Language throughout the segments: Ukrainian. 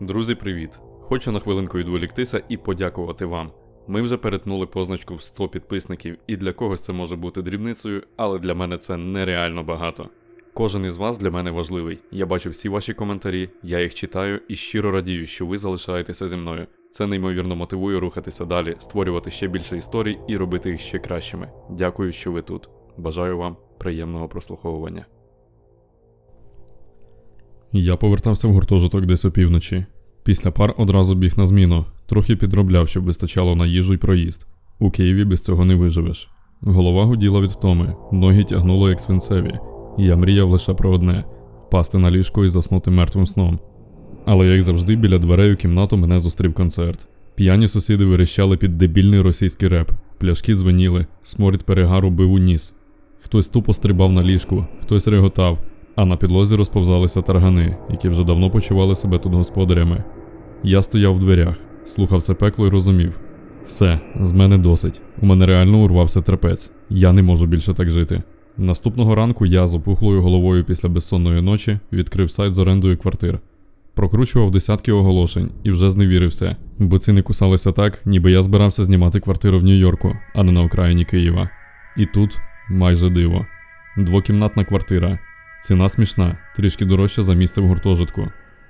Друзі, привіт! Хочу на хвилинку відволіктися і подякувати вам. Ми вже перетнули позначку в 100 підписників, і для когось це може бути дрібницею, але для мене це нереально багато. Кожен із вас для мене важливий. Я бачу всі ваші коментарі, я їх читаю і щиро радію, що ви залишаєтеся зі мною. Це неймовірно мотивує рухатися далі, створювати ще більше історій і робити їх ще кращими. Дякую, що ви тут. Бажаю вам приємного прослуховування. Я повертався в гуртожиток десь опівночі. Після пар одразу біг на зміну, трохи підробляв, щоб вистачало на їжу й проїзд. У Києві без цього не виживеш. Голова гуділа від втоми, ноги тягнуло як свинцеві, я мріяв лише про одне впасти на ліжко і заснути мертвим сном. Але як завжди, біля дверей у кімнату мене зустрів концерт. П'яні сусіди вирішали під дебільний російський реп, пляшки дзвеніли, сморід перегару бив у ніс. Хтось тупо стрибав на ліжку, хтось реготав, а на підлозі розповзалися таргани, які вже давно почували себе тут господарями. Я стояв в дверях, слухав це пекло і розумів: все, з мене досить. У мене реально урвався трапець. Я не можу більше так жити. Наступного ранку я з опухлою головою після безсонної ночі відкрив сайт з орендою квартир. Прокручував десятки оголошень і вже зневірився, бо ціни кусалися так, ніби я збирався знімати квартиру в Нью-Йорку, а не на окраїні Києва. І тут майже диво. Двокімнатна квартира. Ціна смішна, трішки дорожча за місце в гуртожитку.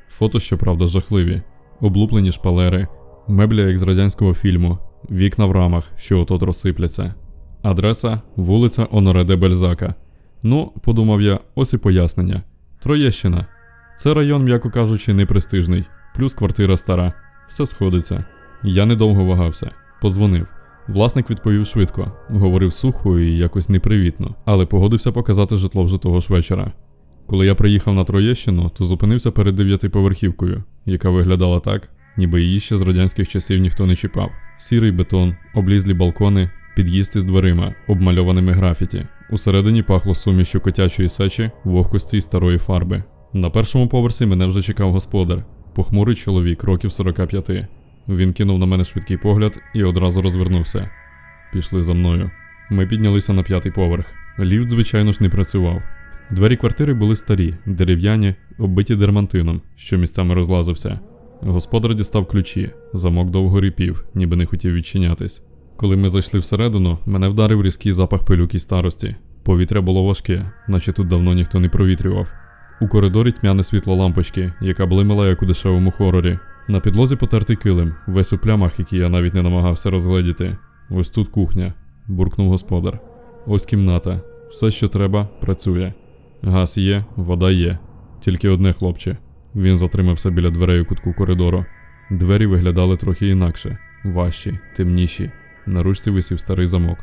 Фото, щоправда, жахливі, облуплені шпалери, меблі як з радянського фільму, вікна в рамах, що отот розсипляться. Адреса вулиця Оноре де Бельзака. Ну, подумав я, ось і пояснення. Троєщина. Це район, м'яко кажучи, непрестижний, плюс квартира стара. Все сходиться. Я недовго вагався. Позвонив. Власник відповів швидко, говорив сухо і якось непривітно, але погодився показати житло вже того ж вечора. Коли я приїхав на Троєщину, то зупинився перед дев'ятиповерхівкою, яка виглядала так, ніби її ще з радянських часів ніхто не чіпав. Сірий бетон, облізлі балкони, під'їзд із дверима, обмальованими графіті. Усередині пахло сумішю котячої сечі, вогкості й старої фарби. На першому поверсі мене вже чекав господар, похмурий чоловік, років 45. Він кинув на мене швидкий погляд і одразу розвернувся. Пішли за мною. Ми піднялися на п'ятий поверх. Ліфт, звичайно ж, не працював. Двері квартири були старі, дерев'яні, оббиті дермантином, що місцями розлазився. Господар дістав ключі, замок довго ріпів, ніби не хотів відчинятись. Коли ми зайшли всередину, мене вдарив різкий запах пилюки старості. Повітря було важке, наче тут давно ніхто не провітрював. У коридорі тьмяне світло лампочки, яка блимала як у дешевому хорорі. На підлозі потертий килим, весь у плямах, які я навіть не намагався розгледіти. Ось тут кухня, буркнув господар. Ось кімната. Все, що треба, працює. Газ є, вода є. Тільки одне хлопче. Він затримався біля дверей у кутку коридору. Двері виглядали трохи інакше, важчі, темніші. На ручці висів старий замок.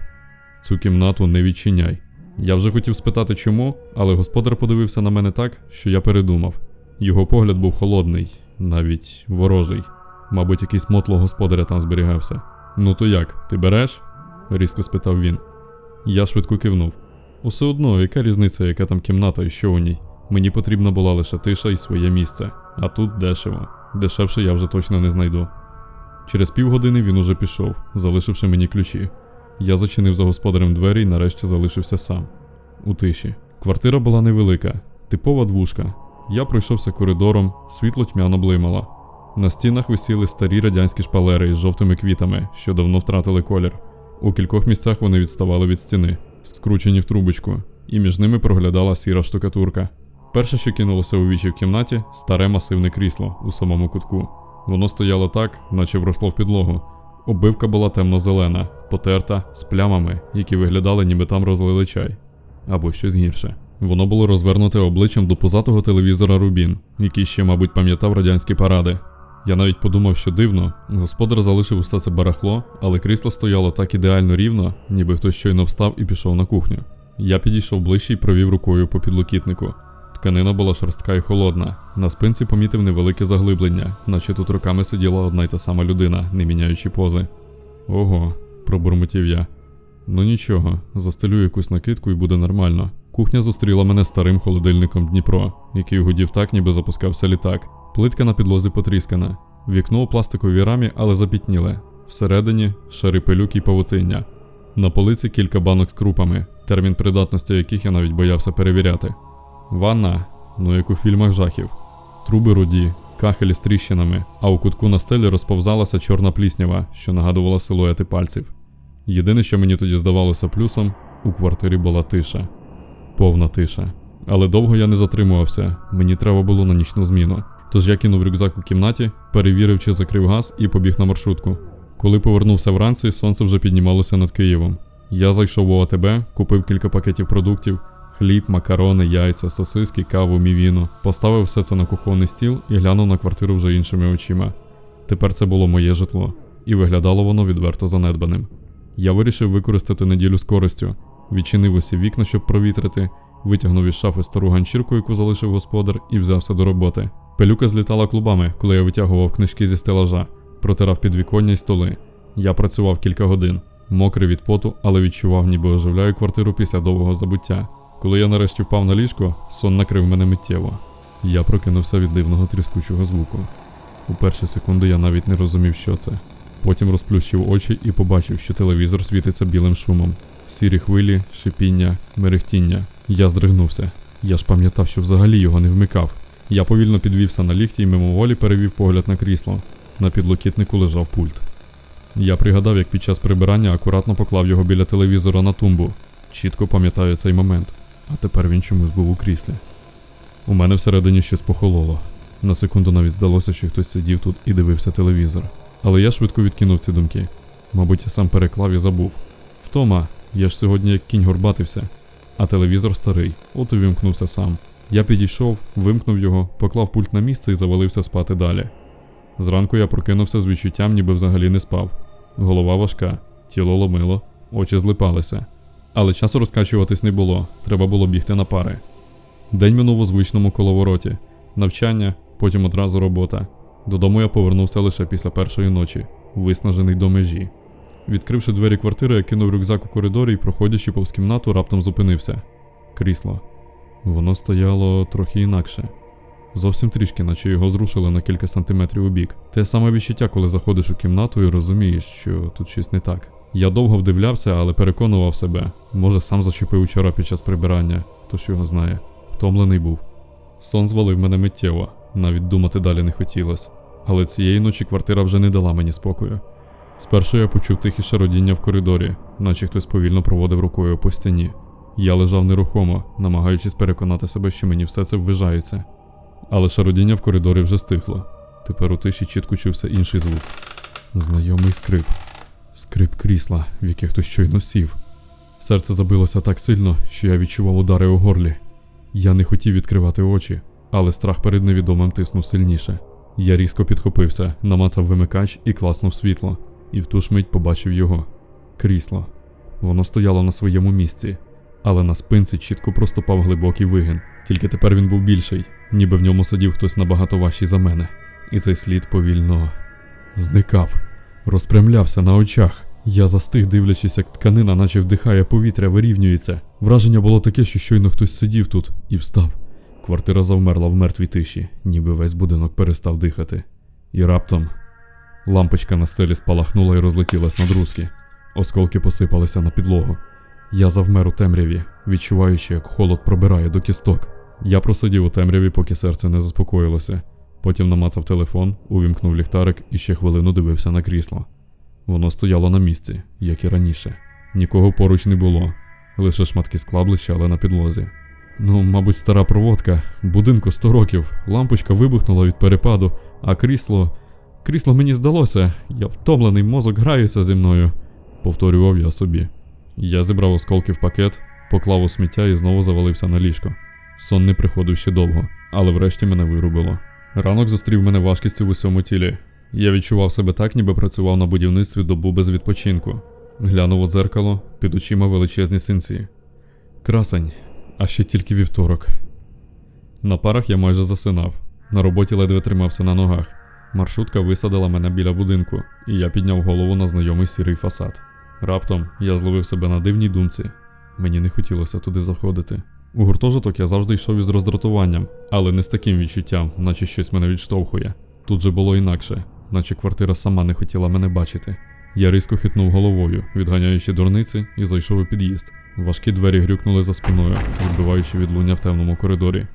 Цю кімнату не відчиняй. Я вже хотів спитати чому, але господар подивився на мене так, що я передумав. Його погляд був холодний, навіть ворожий. Мабуть, якийсь мотло господаря там зберігався. Ну то як, ти береш? різко спитав він. Я швидко кивнув. Усе одно, яка різниця, яка там кімната і що у ній? Мені потрібна була лише тиша і своє місце, а тут дешево. Дешевше я вже точно не знайду. Через півгодини він уже пішов, залишивши мені ключі. Я зачинив за господарем двері і нарешті залишився сам. У тиші. Квартира була невелика, типова двушка. Я пройшовся коридором, світло тьмяно блимало. На стінах висіли старі радянські шпалери із жовтими квітами, що давно втратили колір. У кількох місцях вони відставали від стіни, скручені в трубочку, і між ними проглядала сіра штукатурка. Перше, що кинулося у вічі в кімнаті, старе масивне крісло у самому кутку. Воно стояло так, наче вросло в підлогу. Оббивка була темно-зелена, потерта, з плямами, які виглядали, ніби там розлили чай. Або щось гірше. Воно було розвернуте обличчям до позатого телевізора Рубін, який ще, мабуть, пам'ятав радянські паради. Я навіть подумав, що дивно, господар залишив усе це барахло, але крісло стояло так ідеально рівно, ніби хтось щойно встав і пішов на кухню. Я підійшов ближче і провів рукою по підлокітнику. Тканина була шорстка і холодна. На спинці помітив невелике заглиблення, наче тут роками сиділа одна й та сама людина, не міняючи пози. Ого, пробурмотів я. Ну нічого, застелю якусь накидку і буде нормально. Кухня зустріла мене старим холодильником Дніпро, який гудів так, ніби запускався літак. Плитка на підлозі потріскана. Вікно у пластиковій рамі, але запітніле. Всередині шари пилюк і павутиння. На полиці кілька банок з крупами, термін придатності яких я навіть боявся перевіряти. Ванна, ну як у фільмах жахів. Труби руді, кахелі з тріщинами, а у кутку на стелі розповзалася чорна пліснява, що нагадувала силуети пальців. Єдине, що мені тоді здавалося плюсом, у квартирі була тиша. Повна тиша. Але довго я не затримувався, мені треба було на нічну зміну. Тож я кинув рюкзак у кімнаті, перевірив, чи закрив газ і побіг на маршрутку. Коли повернувся вранці, сонце вже піднімалося над Києвом. Я зайшов у ОТБ, купив кілька пакетів продуктів, хліб, макарони, яйця, сосиски, каву, мівіну, поставив все це на кухонний стіл і глянув на квартиру вже іншими очима. Тепер це було моє житло, і виглядало воно відверто занедбаним. Я вирішив використати неділю з користю, відчинив усі вікна, щоб провітрити, витягнув із шафи стару ганчірку, яку залишив господар, і взявся до роботи. Пилюка злітала клубами, коли я витягував книжки зі стелажа, протирав підвіконня й столи. Я працював кілька годин, мокрий від поту, але відчував, ніби оживляю квартиру після довгого забуття. Коли я нарешті впав на ліжко, сон накрив мене миттєво. Я прокинувся від дивного тріскучого звуку. У перші секунди я навіть не розумів, що це. Потім розплющив очі і побачив, що телевізор світиться білим шумом. Сірі хвилі, шипіння, мерехтіння. Я здригнувся. Я ж пам'ятав, що взагалі його не вмикав. Я повільно підвівся на ліхті і мимоволі перевів погляд на крісло. На підлокітнику лежав пульт. Я пригадав, як під час прибирання акуратно поклав його біля телевізора на тумбу. Чітко пам'ятаю цей момент, а тепер він чомусь був у кріслі. У мене всередині щось похололо. На секунду навіть здалося, що хтось сидів тут і дивився телевізор. Але я швидко відкинув ці думки. Мабуть, я сам переклав і забув. Втома, я ж сьогодні як кінь горбатився, а телевізор старий, от і вимкнувся сам. Я підійшов, вимкнув його, поклав пульт на місце і завалився спати далі. Зранку я прокинувся з відчуттям, ніби взагалі не спав. Голова важка, тіло ломило, очі злипалися. Але часу розкачуватись не було, треба було бігти на пари. День минув у звичному коловороті, навчання, потім одразу робота. Додому я повернувся лише після першої ночі, виснажений до межі. Відкривши двері квартири, я кинув рюкзак у коридорі і, проходячи повз кімнату, раптом зупинився. Крісло. Воно стояло трохи інакше. Зовсім трішки, наче його зрушили на кілька сантиметрів у бік. Те саме відчуття, коли заходиш у кімнату і розумієш, що тут щось не так. Я довго вдивлявся, але переконував себе. Може, сам зачепив учора під час прибирання, хто ж його знає. Втомлений був. Сон звалив мене миттєво, навіть думати далі не хотілося. Але цієї ночі квартира вже не дала мені спокою. Спершу я почув тихе шародіння в коридорі, наче хтось повільно проводив рукою по стіні. Я лежав нерухомо, намагаючись переконати себе, що мені все це ввижається. Але шародіння в коридорі вже стихло. Тепер у тиші чітко чувся інший звук. Знайомий скрип. Скрип крісла, в яке хтось щойно сів. Серце забилося так сильно, що я відчував удари у горлі. Я не хотів відкривати очі, але страх перед невідомим тиснув сильніше. Я різко підхопився, намацав вимикач і класнув світло, і в ту ж мить побачив його крісло. Воно стояло на своєму місці, але на спинці чітко проступав глибокий вигин. Тільки тепер він був більший, ніби в ньому сидів хтось набагато важчий за мене. І цей слід повільно зникав, розпрямлявся на очах. Я застиг, дивлячись, як тканина, наче вдихає повітря, вирівнюється. Враження було таке, що щойно хтось сидів тут і встав. Квартира завмерла в мертвій тиші, ніби весь будинок перестав дихати. І раптом лампочка на стелі спалахнула і розлетілась на друзки. Осколки посипалися на підлогу. Я завмер у темряві, відчуваючи, як холод пробирає до кісток. Я просидів у темряві, поки серце не заспокоїлося. Потім намацав телефон, увімкнув ліхтарик і ще хвилину дивився на крісло. Воно стояло на місці, як і раніше. Нікого поруч не було, лише шматки скла блищали на підлозі. Ну, мабуть, стара проводка, будинку 100 років, лампочка вибухнула від перепаду, а крісло. Крісло мені здалося, я втомлений, мозок грається зі мною, повторював я собі. Я зібрав осколки в пакет, поклав у сміття і знову завалився на ліжко. Сон не приходив ще довго, але врешті мене вирубило. Ранок зустрів мене важкістю в усьому тілі. Я відчував себе так, ніби працював на будівництві добу без відпочинку. Глянув у дзеркало, під очима величезні синці. Красень, а ще тільки вівторок. На парах я майже засинав. На роботі ледве тримався на ногах. Маршрутка висадила мене біля будинку, і я підняв голову на знайомий сірий фасад. Раптом я зловив себе на дивній думці. Мені не хотілося туди заходити. У гуртожиток я завжди йшов із роздратуванням, але не з таким відчуттям, наче щось мене відштовхує. Тут же було інакше, наче квартира сама не хотіла мене бачити. Я різко хитнув головою, відганяючи дурниці, і зайшов у під'їзд. Важкі двері грюкнули за спиною, відбиваючи відлуння в темному коридорі.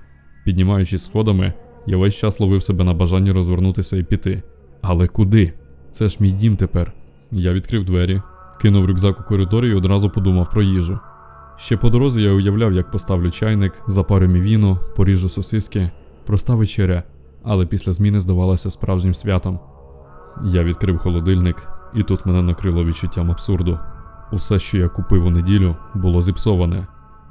Піднімаючись сходами, Я весь час ловив себе на бажанні розвернутися і піти. Але куди? Це ж мій дім тепер. Я відкрив двері, кинув рюкзак у коридорі і одразу подумав про їжу. Ще по дорозі я уявляв, як поставлю чайник, запарю мівіну, поріжу сосиски, проста вечеря, але після зміни здавалася справжнім святом. Я відкрив холодильник, і тут мене накрило відчуттям абсурду. Усе, що я купив у неділю, було зіпсоване.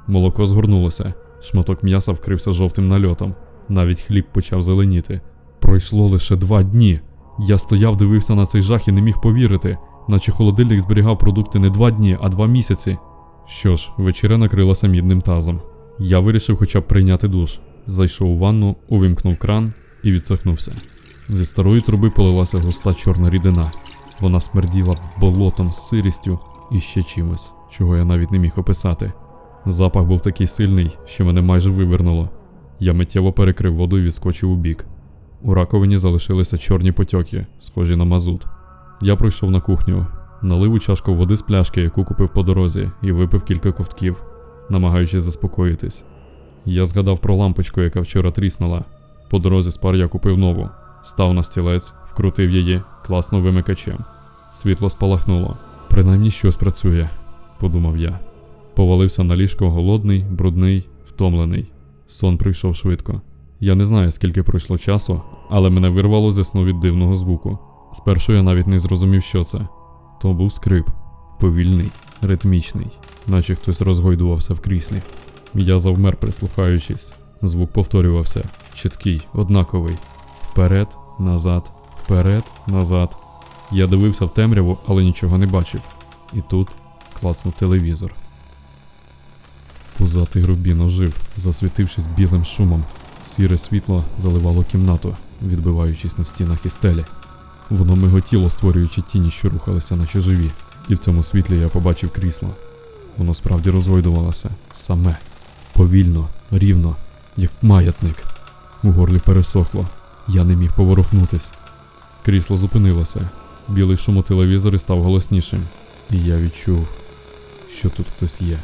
Молоко згорнулося, шматок м'яса вкрився жовтим нальотом, навіть хліб почав зеленіти. Пройшло лише два дні. Я стояв, дивився на цей жах і не міг повірити, наче холодильник зберігав продукти не два дні, а два місяці. Що ж, вечеря накрилася мідним тазом. Я вирішив хоча б прийняти душ. Зайшов у ванну, увімкнув кран і відсахнувся. Зі старої труби полилася густа чорна рідина. Вона смерділа болотом, сирістю і ще чимось, чого я навіть не міг описати. Запах був такий сильний, що мене майже вивернуло. Я миттєво перекрив воду і відскочив у бік. У раковині залишилися чорні потьоки, схожі на мазут. Я пройшов на кухню, налив у чашку води з пляшки, яку купив по дорозі, і випив кілька ковтків, намагаючись заспокоїтись. Я згадав про лампочку, яка вчора тріснула. По дорозі з пар я купив нову, став на стілець, вкрутив її, класно вимикачем. Світло спалахнуло. Принаймні щось працює, подумав я. Повалився на ліжко голодний, брудний, втомлений. Сон прийшов швидко. Я не знаю, скільки пройшло часу, але мене вирвало зі сну від дивного звуку. Спершу я навіть не зрозумів, що це. То був скрип, повільний, ритмічний, наче хтось розгойдувався в кріслі. Я завмер, прислухаючись. Звук повторювався, чіткий, однаковий. Вперед, назад, вперед, назад. Я дивився в темряву, але нічого не бачив. І тут класнув телевізор. Пузатий рубін ожив, засвітившись білим шумом. Сіре світло заливало кімнату, відбиваючись на стінах і стелі. Воно миготіло, створюючи тіні, що рухалися наче живі, і в цьому світлі я побачив крісло. Воно справді розгойдувалося саме, повільно, рівно, як маятник. У горлі пересохло. Я не міг поворухнутись. Крісло зупинилося. Білий шум у телевізорі став голоснішим, і я відчув, що тут хтось є.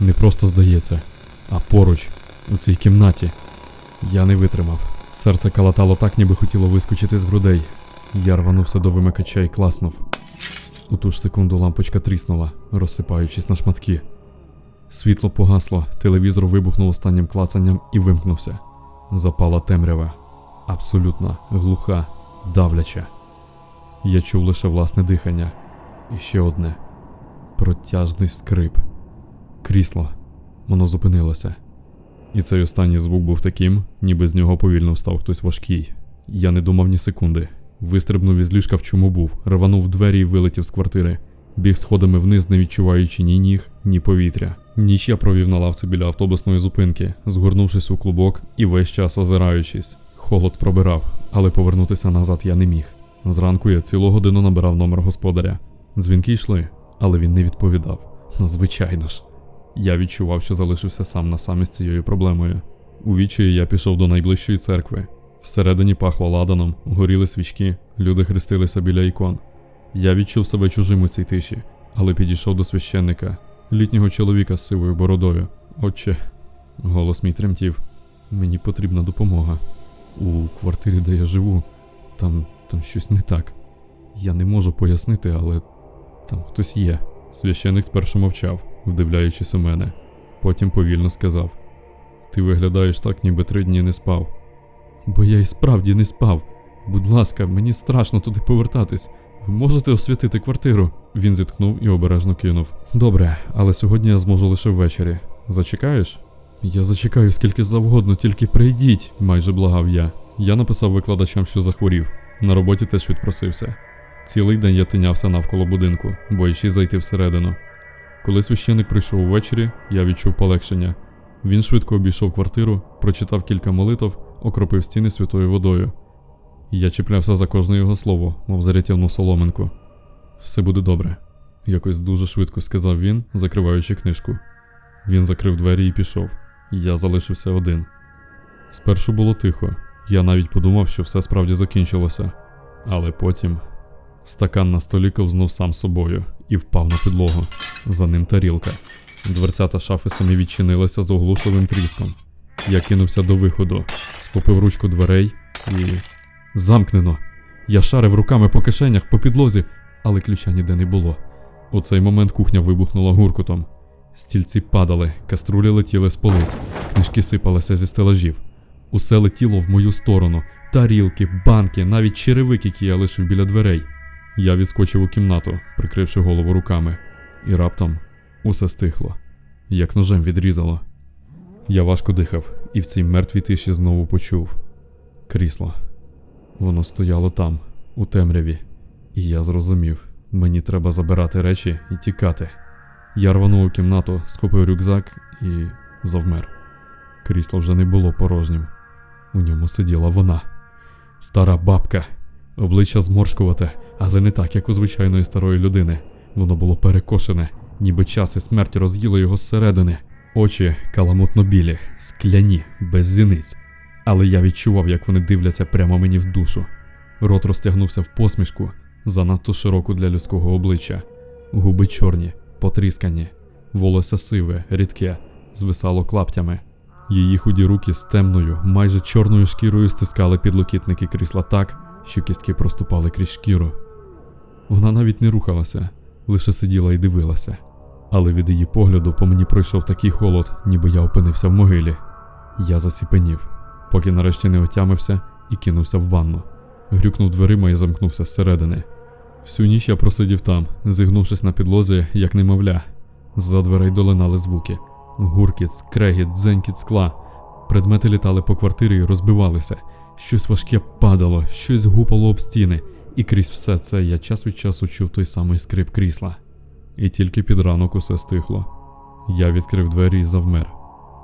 Не просто здається, а поруч, у цій кімнаті. Я не витримав. Серце калатало так, ніби хотіло вискочити з грудей. Я рванувся до вимикача і класнув. У ту ж секунду лампочка тріснула, розсипаючись на шматки. Світло погасло, телевізор вибухнув останнім клацанням і вимкнувся. Запала темрява. Абсолютно глуха, давляча. Я чув лише власне дихання. І ще одне протяжний скрип. Крісло. Воно зупинилося. І цей останній звук був таким, ніби з нього повільно встав хтось важкий. Я не думав ні секунди. Вистрибнув із ліжка в чому був, рванув двері і вилетів з квартири. Біг сходами вниз, не відчуваючи ні ніг, ні повітря. Ніч я провів на лавці біля автобусної зупинки, згорнувшись у клубок і весь час озираючись. Холод пробирав, але повернутися назад я не міг. Зранку я цілу годину набирав номер господаря. Дзвінки йшли, але він не відповідав. Ну, звичайно ж. Я відчував, що залишився сам на самі з цією проблемою. У я пішов до найближчої церкви. Всередині пахло ладаном, горіли свічки, люди хрестилися біля ікон. Я відчув себе чужим у цій тиші, але підійшов до священника, літнього чоловіка з сивою бородою. Отче, голос мій тремтів. Мені потрібна допомога. У квартирі, де я живу, там, там щось не так. Я не можу пояснити, але там хтось є. Священик спершу мовчав, вдивляючись у мене. Потім повільно сказав: Ти виглядаєш так, ніби три дні не спав. Бо я і справді не спав. Будь ласка, мені страшно туди повертатись. Ви можете освятити квартиру? Він зітхнув і обережно кинув. Добре, але сьогодні я зможу лише ввечері. Зачекаєш? Я зачекаю скільки завгодно, тільки прийдіть, майже благав я. Я написав викладачам, що захворів. На роботі теж відпросився. Цілий день я тинявся навколо будинку, боячись зайти всередину. Коли священик прийшов увечері, я відчув полегшення. Він швидко обійшов квартиру, прочитав кілька молитв, окропив стіни святою водою. Я чіплявся за кожне його слово, мов за рятівну соломинку. Все буде добре, якось дуже швидко сказав він, закриваючи книжку. Він закрив двері і пішов. Я залишився один. Спершу було тихо, я навіть подумав, що все справді закінчилося. Але потім стакан на столі ковзнув сам собою і впав на підлогу. За ним тарілка. Дверцята шафи самі відчинилися з оглушливим тріском. Я кинувся до виходу, схопив ручку дверей і. Замкнено. Я шарив руками по кишенях, по підлозі, але ключа ніде не було. У цей момент кухня вибухнула гуркутом. Стільці падали, каструлі летіли з полиць, книжки сипалися зі стелажів. Усе летіло в мою сторону. Тарілки, банки, навіть черевик, який я лишив біля дверей. Я відскочив у кімнату, прикривши голову руками, і раптом усе стихло, як ножем відрізало. Я важко дихав, і в цій мертвій тиші знову почув крісло. Воно стояло там, у темряві, і я зрозумів, мені треба забирати речі і тікати. Я рванув у кімнату, схопив рюкзак і завмер. Крісло вже не було порожнім. У ньому сиділа вона. Стара бабка. Обличчя зморшкувате, але не так, як у звичайної старої людини. Воно було перекошене, ніби час і смерть роз'їли його зсередини. Очі каламутно білі, скляні, без зіниць. Але я відчував, як вони дивляться прямо мені в душу. Рот розтягнувся в посмішку, занадто широку для людського обличчя. Губи чорні, потріскані, волосся сиве, рідке, звисало клаптями. Її худі руки з темною, майже чорною шкірою стискали підлокітники крісла так, що кістки проступали крізь шкіру. Вона навіть не рухалася, лише сиділа і дивилася. Але від її погляду по мені пройшов такий холод, ніби я опинився в могилі. Я засіпенів, поки нарешті не отямився і кинувся в ванну. Грюкнув дверима і замкнувся зсередини. Всю ніч я просидів там, зігнувшись на підлозі, як немовля. За дверей долинали звуки. Гуркіт, скрегіт, дзенькіт скла. Предмети літали по квартирі і розбивалися. Щось важке падало, щось гупало об стіни, і крізь все це я час від часу чув той самий скрип крісла. І тільки під ранок усе стихло. Я відкрив двері і завмер.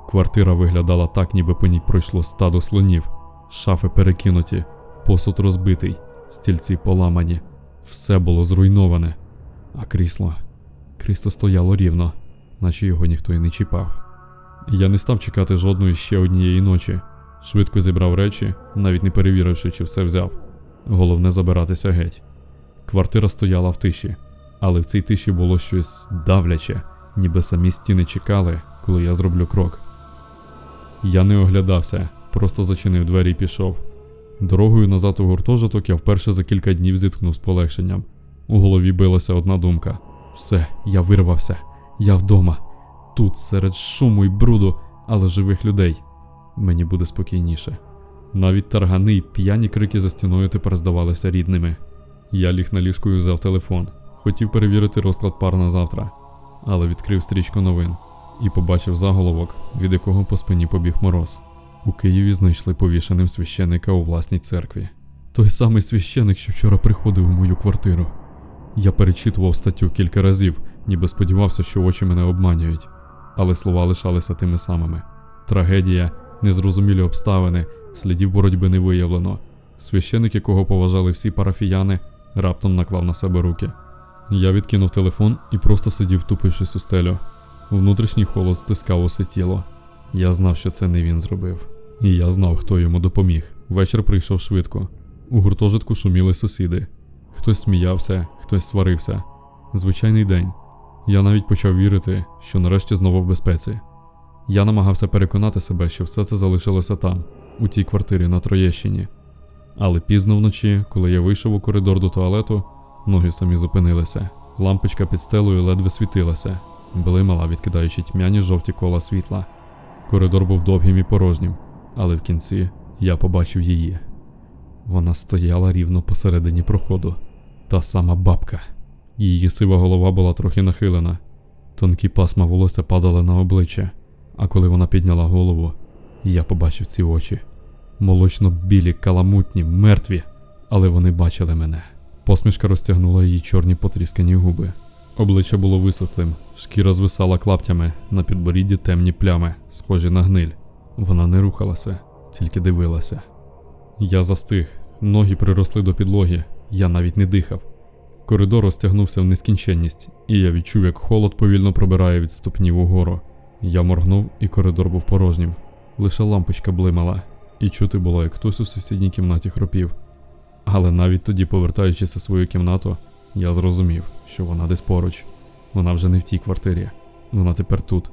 Квартира виглядала так, ніби по ній пройшло стадо слонів, шафи перекинуті, посуд розбитий, стільці поламані. Все було зруйноване. А крісло. Крісло стояло рівно, наче його ніхто й не чіпав. Я не став чекати жодної ще однієї ночі. Швидко зібрав речі, навіть не перевіривши, чи все взяв. Головне забиратися геть. Квартира стояла в тиші, але в цій тиші було щось давляче, ніби самі стіни чекали, коли я зроблю крок. Я не оглядався, просто зачинив двері і пішов. Дорогою назад у гуртожиток я вперше за кілька днів зітхнув з полегшенням. У голові билася одна думка: все, я вирвався, я вдома. Тут, серед шуму й бруду, але живих людей. Мені буде спокійніше. Навіть таргани й п'яні крики за стіною тепер здавалися рідними. Я ліг на ліжку і взяв телефон. Хотів перевірити розклад пар на завтра, але відкрив стрічку новин і побачив заголовок, від якого по спині побіг мороз. У Києві знайшли повішеним священика у власній церкві. Той самий священик, що вчора приходив у мою квартиру. Я перечитував статтю кілька разів, ніби сподівався, що очі мене обманюють, але слова лишалися тими самими: трагедія, незрозумілі обставини, слідів боротьби не виявлено. Священик, якого поважали всі парафіяни, раптом наклав на себе руки. Я відкинув телефон і просто сидів, тупившись у стелю. Внутрішній холод стискав усе тіло. Я знав, що це не він зробив. І я знав, хто йому допоміг. Вечір прийшов швидко. У гуртожитку шуміли сусіди. Хтось сміявся, хтось сварився. Звичайний день. Я навіть почав вірити, що нарешті знову в безпеці. Я намагався переконати себе, що все це залишилося там, у тій квартирі на Троєщині. Але пізно вночі, коли я вийшов у коридор до туалету, ноги самі зупинилися. Лампочка під стелею ледве світилася, блимала, відкидаючи тьмяні жовті кола світла. Коридор був довгим і порожнім, але в кінці я побачив її. Вона стояла рівно посередині проходу, та сама бабка. Її сива голова була трохи нахилена, тонкі пасма волосся падали на обличчя, а коли вона підняла голову, я побачив ці очі. Молочно-білі, каламутні, мертві, але вони бачили мене. Посмішка розтягнула її чорні потріскані губи. Обличчя було висохлим, шкіра звисала клаптями, на підборідді темні плями, схожі на гниль. Вона не рухалася, тільки дивилася. Я застиг, ноги приросли до підлоги, я навіть не дихав. Коридор розтягнувся в нескінченність, і я відчув, як холод повільно пробирає від ступнів угору. Я моргнув, і коридор був порожнім. Лише лампочка блимала, і чути було, як хтось у сусідній кімнаті хропів. Але навіть тоді, повертаючись у свою кімнату, я зрозумів, що вона десь поруч. Вона вже не в тій квартирі, вона тепер тут.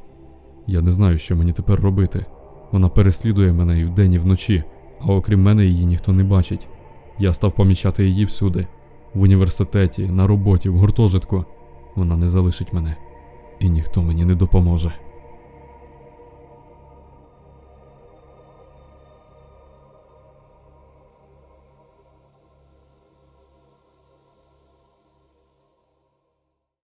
Я не знаю, що мені тепер робити. Вона переслідує мене і вдень, і вночі, а окрім мене її ніхто не бачить. Я став помічати її всюди в університеті, на роботі, в гуртожитку. Вона не залишить мене, і ніхто мені не допоможе.